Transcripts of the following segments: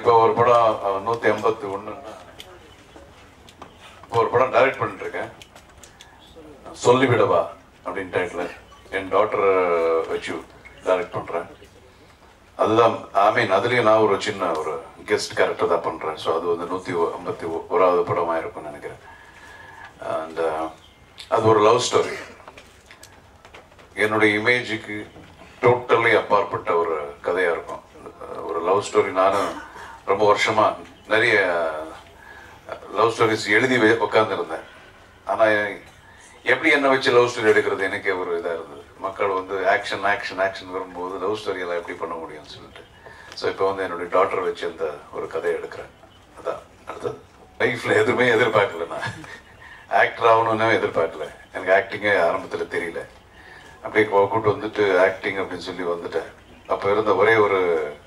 இப்போ ஒரு படம் நூற்றி நூத்தி எண்பத்தி ஒண்ணு இப்போ ஒரு படம் டைரக்ட் பண்ணிட்டு இருக்கேன் சொல்லிவிடவா அப்படின்னு டைட்டில் என் டாட்டர் வச்சு டைரக்ட் பண்றேன். அதுதான் ஐ மீன் அதுலயும் நான் ஒரு சின்ன ஒரு கெஸ்ட் கேரக்டர் தான் பண்றேன். ஸோ அது வந்து நூத்தி ஐம்பத்தி ஓராவது படமா இருக்கும்னு நினைக்கிறேன். அண்ட் அது ஒரு லவ் ஸ்டோரி என்னுடைய இமேஜுக்கு டோட்டலி அப்பாற்பட்ட ஒரு கதையா இருக்கும். ஒரு லவ் ஸ்டோரி நானும் ரொம்ப வருஷமாக நிறைய லவ் ஸ்டோரிஸ் எழுதி உட்காந்துருந்தேன் ஆனால் எப்படி என்ன வச்சு லவ் ஸ்டோரி எடுக்கிறது? எனக்கே ஒரு இதாக இருந்தது. மக்கள் வந்து ஆக்ஷன் ஆக்ஷன் ஆக்ஷன் வரும்போது லவ் ஸ்டோரி எல்லாம் எப்படி பண்ண முடியும்னு சொல்லிட்டு. ஸோ இப்போ வந்து என்னுடைய டாக்டரை வச்சு அந்த ஒரு கதையை எடுக்கிறேன். அதான் அடுத்தது. லைஃப்பில் எதுவுமே எதிர்பார்க்கல நான். ஆக்டர் ஆகணும்னு எதிர்பார்க்கல. எனக்கு ஆக்டிங்கே ஆரம்பத்தில் தெரியல. அப்படியே கூப்பிட்டு கூட்டு வந்துட்டு ஆக்டிங் அப்படின்னு சொல்லி வந்துட்டேன். அப்போ இருந்த ஒரே ஒரு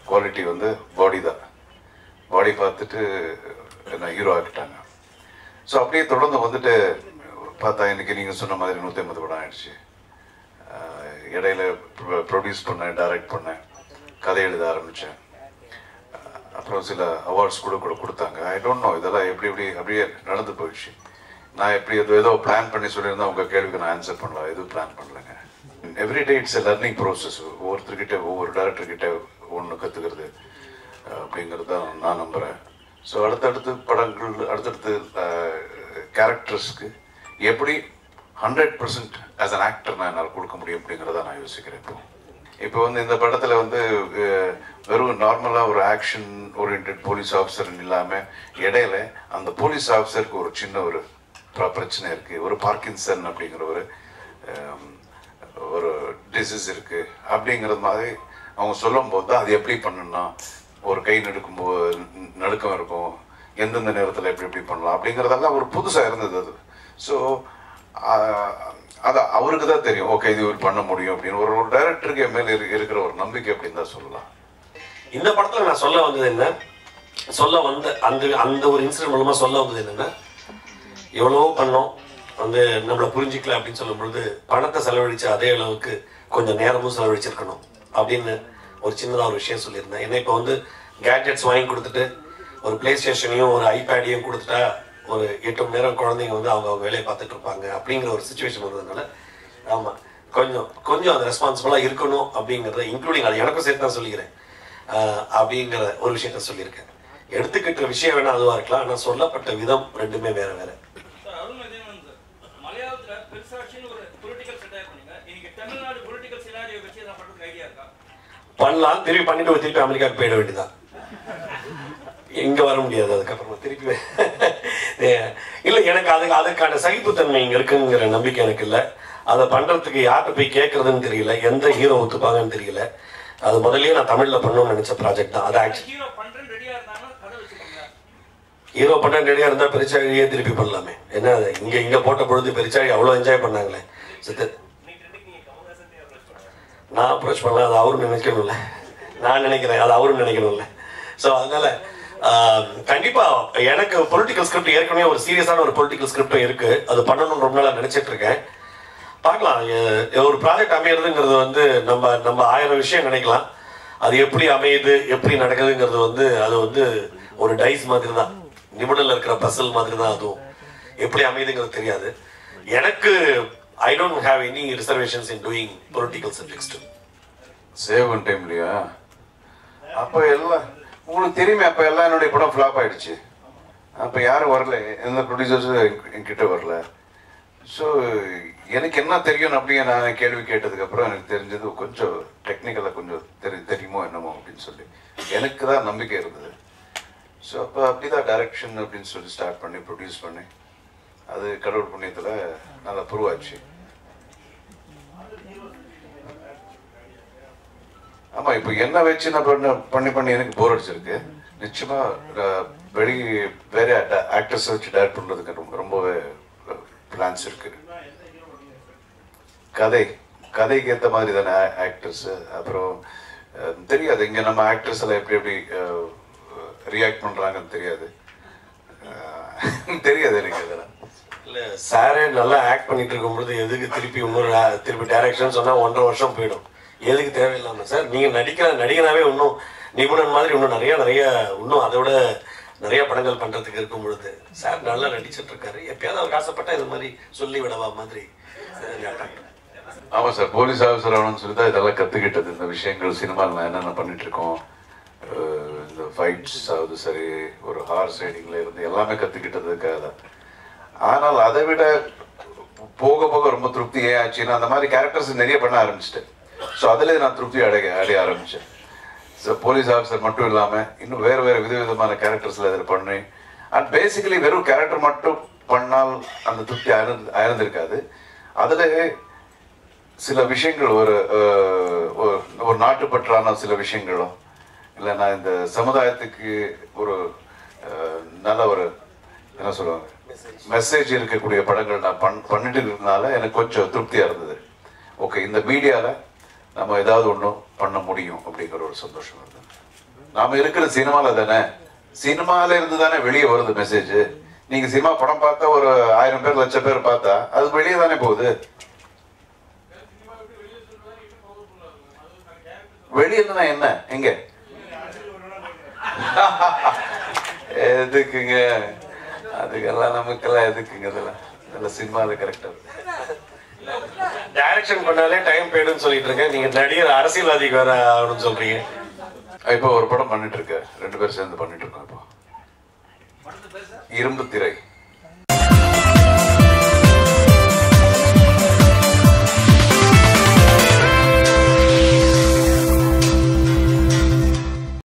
குவாலிட்டி வந்து பாடி தான். பாடி பார்த்துட்டு என்ன ஹீரோ ஆக்கிட்டாங்க. ஸோ அப்படியே தொடர்ந்து வந்துட்டு பார்த்தா இன்னைக்கு நீங்கள் சொன்ன மாதிரி நூற்றி ஐம்பது படம் ஆயிடுச்சு. இடையில ப்ரொடியூஸ் பண்ணேன் டைரக்ட் பண்ணேன் கதை எழுத ஆரம்பித்தேன் அப்புறம் சில அவார்ட்ஸ் கூட கூட கொடுத்தாங்க. ஐ டோன்ட் நோ இதெல்லாம் எப்படி எப்படி அப்படியே நடந்து போயிடுச்சு. நான் எப்படி ஏதோ ஏதோ பிளான் பண்ணி சொல்லியிருந்தா உங்கள் கேள்விக்கு நான் ஆன்சர் பண்ணலாம். எதுவும் plan பண்ணலைங்க. Everyday it's a learning process ஒவ்வொருத்தர்கிட்ட ஒவ்வொரு டேரக்டர்கிட்ட ஒன்று கற்றுக்கிறது அப்படிங்கிறது தான் நான் நம்புகிறேன் ஸோ அடுத்தடுத்து படங்கள் அடுத்தடுத்து கேரக்டர்ஸ்க்கு எப்படி hundred percent as an actor நான் என்னால் கொடுக்க முடியும் அப்படிங்கிறத நான் யோசிக்கிறேன் இப்போ. இப்போ வந்து இந்த படத்தில் வந்து வெறும் நார்மலாக ஒரு ஆக்ஷன் ஓரியன்ட் போலீஸ் ஆஃபீஸர்னு இல்லாமல் இடையில அந்த போலீஸ் ஆஃபீஸருக்கு ஒரு சின்ன ஒரு பிரச்சனை இருக்குது ஒரு பார்க்கின்சன் அப்படிங்கிற ஒரு ஒரு டிசீஸ் இருக்குது அப்படிங்கிறது மாதிரி அவங்க சொல்லும் போது தான் அது எப்படி பண்ணணும்னா ஒரு கை நடுக்கும் போது நடுக்கம் இருக்கும். எந்தெந்த நேரத்தில் எப்படி எப்படி பண்ணலாம் அப்படிங்கிறதெல்லாம் ஒரு புதுசாக இருந்தது அது. ஸோ அது அவருக்கு தான் தெரியும். ஓகே இது இவர் பண்ண முடியும் அப்படின்னு. ஒரு ஒரு டைரக்டருக்கு என் இருக்கிற ஒரு நம்பிக்கை அப்படின்னு தான் சொல்லலாம். இந்த படத்தில் நான் சொல்ல வந்தது என்ன? சொல்ல வந்த அந்த அந்த ஒரு இன்சிடென்ட் மூலமாக சொல்ல வந்தது என்னென்னா எவ்வளவோ பண்ணோம். வந்து நம்மளை புரிஞ்சிக்கல அப்படின்னு சொல்லும்பொழுது பணத்தை செலவழித்த அதே அளவுக்கு கொஞ்சம் நேரமும் செலவழிச்சிருக்கணும் அப்படின்னு ஒரு சின்னதாக ஒரு விஷயம் சொல்லியிருந்தேன். ஏன்னா இப்போ வந்து கேட்ஜெட்ஸ் வாங்கி கொடுத்துட்டு ஒரு பிளே ஸ்டேஷனையும் ஒரு ஐபேடையும் கொடுத்துட்டா ஒரு எட்டு மணி நேரம் குழந்தைங்க வந்து அவங்க அவங்க வேலையை பார்த்துட்டு இருப்பாங்க அப்படிங்கிற ஒரு சுச்சுவேஷன் வந்ததுனால ஆமாம் கொஞ்சம் கொஞ்சம் அது ரெஸ்பான்சிபிளாக இருக்கணும் அப்படிங்கிறத இன்க்ளூடிங் அது எனக்கும் சேர்த்து தான் சொல்லிக்கிறேன். அப்படிங்கிற ஒரு விஷயத்த சொல்லியிருக்கேன். எடுத்துக்கிட்ட விஷயம் வேணா அதுவாக இருக்கலாம். ஆனால் சொல்லப்பட்ட விதம் ரெண்டுமே வேற வேற. பெருசாட்சின்னு ஒரு பொலிட்டிக்கல் செட்டாக இன்னைக்கு தமிழ்நாடு பொலிட்டிக்கல் சினாரியோ வச்சு நான் பண்ணுறதுக்கு ஐடியா இருக்கா? பண்ணலாம். திருப்பி பண்ணிட்டு திருப்பி அமெரிக்காவுக்கு போயிட வேண்டியதான் இங்க வர முடியாது அதுக்கப்புறமா திருப்பி இல்ல எனக்கு அதுக்கு அதுக்கான சகிப்புத்தன்மை இங்க இருக்குங்கிற நம்பிக்கை எனக்கு இல்ல. அதை பண்றதுக்கு யார்கிட்ட போய் கேட்கறதுன்னு தெரியல. எந்த ஹீரோ ஒத்துப்பாங்கன்னு தெரியல. அது முதல்லயே நான் தமிழ்ல பண்ணணும்னு நினைச்ச ப்ராஜெக்ட் தான். அது ஆக்சுவலி ஹீரோ பண்ண ரெடியா இருந்தா பெருச்சாழியே திருப்பி பண்ணலாமே. என்ன அது? இங்க இங்க போட்ட பொழுது பெருச்சாழி அவ்வளவு என்ஜாய் பண்ணாங்களே. சித்து நான் அப்ரோச் பண்ணல அது அவரும் நினைக்கணும்ல. நான் நினைக்கிறேன் அது அவரும் நினைக்கணும்ல. ஸோ அதனால கண்டிப்பா எனக்கு பொலிட்டிக்கல் ஸ்கிரிப்ட் ஏற்கனவே ஒரு சீரியஸான ஒரு பொலிட்டிக்கல் ஸ்கிரிப்ட் இருக்கு. அது பண்ணணும்னு ரொம்ப நாளாக நினைச்சிட்டு இருக்கேன். பார்க்கலாம். ஒரு ப்ராஜெக்ட் அமையிறதுங்கிறது வந்து நம்ம நம்ம ஆயிரம் விஷயம் நினைக்கலாம். அது எப்படி அமையுது எப்படி நடக்குதுங்கிறது வந்து அது வந்து ஒரு டைஸ் மாதிரி தான் நிபுணர்ல இருக்கிற பசல் மாதிரி தான் அதுவும். எப்படி அமையுதுங்கிறது தெரியாது. எனக்கு I don't have any reservations in doing political subjects save சேவன் டைம்லையா அப்போ எல்லாம் உங்களுக்கு தெரியுமே அப்போ எல்லாம் என்னுடைய படம் ஃப்ளாப் ஆயிடுச்சு. அப்போ யாரும் வரல. எந்த ப்ரொடியூசர்ஸும் என்கிட்ட வரல. ஸோ எனக்கு என்ன தெரியும் அப்படின்னு நான் கேள்வி கேட்டதுக்கப்புறம் எனக்கு தெரிஞ்சது கொஞ்சம் டெக்னிக்கலாக கொஞ்சம் தெரி தெரியுமோ என்னமோ அப்படின்னு சொல்லி. எனக்கு தான் நம்பிக்கை இருந்தது. ஸோ அப்போ அப்படிதான் டைரக்ஷன் அப்படின்னு சொல்லி ஸ்டார்ட் பண்ணி ப்ரொடியூஸ் பண்ணி அது கடவுள் புண்ணியத்தில் நல்லா ப்ரூவ் ஆச்சு. இப்போ என்ன வச்சு நான் பண்ண பண்ணி பண்ணி எனக்கு போர் அடிச்சிருக்கு. நிச்சயமா அஹ், வெளி வேற ஆக்டர்ஸ் வச்சு டைரக்ட் பண்றதுக்கு ரொம்ப ரொம்பவே பிளான்ஸ் இருக்கு. கதை கதைக்கு ஏத்த மாதிரி தானே ஆக்டர்ஸ் அப்புறம் தெரியாது. இங்க நம்ம ஆக்டர்ஸ் எல்லாம் எப்படி எப்படி ரியாக்ட் பண்றாங்கன்னு தெரியாது. தெரியாது எனக்கு அதெல்லாம் இல்ல சாரே நல்லா ஆக்ட் பண்ணிட்டு இருக்கும்பொழுது எதுக்கு திருப்பி இன்னொரு திருப்பி டைரக்ஷன் சொன்னா ஒன்றரை வருஷம் போயிடும். எதுக்கு தேவையில்லாம. சார் நீங்க நடிக்கிற நடிகனாவே இன்னும் நிபுணன் மாதிரி இன்னும் நிறைய நிறைய இன்னும் அதை விட நிறைய படங்கள் பண்றதுக்கு இருக்கும் பொழுது சார் நல்லா நடிச்சிட்டு இருக்காரு. எப்பயாவது அவருக்கு ஆசைப்பட்டா இது மாதிரி சொல்லி விடவா மாதிரி. அஹ், ஆமா சார் போலீஸ் ஆஃபீஸர் ஆகணும்னு சொல்லி தான் இதெல்லாம் கத்துக்கிட்டது. இந்த விஷயங்கள் சினிமாவில் நான் என்னென்ன பண்ணிட்டு இருக்கோம் இந்த ஃபைட்ஸ் ஆகுது சரி ஒரு ஹார்ஸ் ரைடிங்ல இருந்து எல்லாமே கத்துக்கிட்டதுக்காக தான். ஆனால் அதை விட போக போக ரொம்ப திருப்தி ஏன் ஆச்சுன்னா அந்த மாதிரி கேரக்டர்ஸ் நிறைய பண்ண ஆரம்பிச்சிட்டேன். ஸோ அதில் நான் திருப்தி அடைய அடைய ஆரம்பிச்சேன். ஸோ போலீஸ் ஆஃபீஸர் மட்டும் இல்லாமல் இன்னும் வேறு வேறு விதவிதமான கேரக்டர்ஸில் இதில் பண்ணி அண்ட் பேசிக்கலி வெறும் கேரக்டர் மட்டும் பண்ணால் அந்த திருப்தி ஆயிருந்து ஆயிருந்திருக்காது அதில் சில விஷயங்கள் ஒரு ஒரு நாட்டுப்பற்றான சில விஷயங்களோ இல்லைன்னா இந்த சமுதாயத்துக்கு ஒரு நல்ல ஒரு என்ன சொல்லுவாங்க மெசேஜ் இருக்கக்கூடிய படங்கள் நான் பண் பண்ணிட்டு இருக்கிறதுனால எனக்கு கொஞ்சம் திருப்தியாக இருந்தது. ஓகே இந்த மீடியாவில் நம்ம ஏதாவது ஒன்றும் பண்ண முடியும் அப்படிங்கிற ஒரு சந்தோஷம் வருது. நாம இருக்கிற சினிமாவில் தானே சினிமால இருந்து தானே வெளியே வருது மெசேஜ் நீங்க சினிமா படம் பார்த்தா ஒரு ஆயிரம் பேர் லட்சம் பேர் பார்த்தா அது வெளியே தானே போகுது. வெளியே இருந்தா என்ன? எங்க? எதுக்குங்க? அதுக்கெல்லாம் நமக்கெல்லாம் எதுக்குங்க இதெல்லாம்? நல்ல சினிமாவில் கரெக்டாக டைரக்ஷன் பண்ணாலே டைம் போயிடும் சொல்லிட்டு இருக்கேன். நீங்க நடிகர் அரசியல்வாதிக்கு வேற ஆகணும்னு சொல்றீங்க. இப்போ ஒரு படம் பண்ணிட்டு இருக்க ரெண்டு பேரும் சேர்ந்து பண்ணிட்டு இருக்கோம் இப்போ. இரும்பு திரை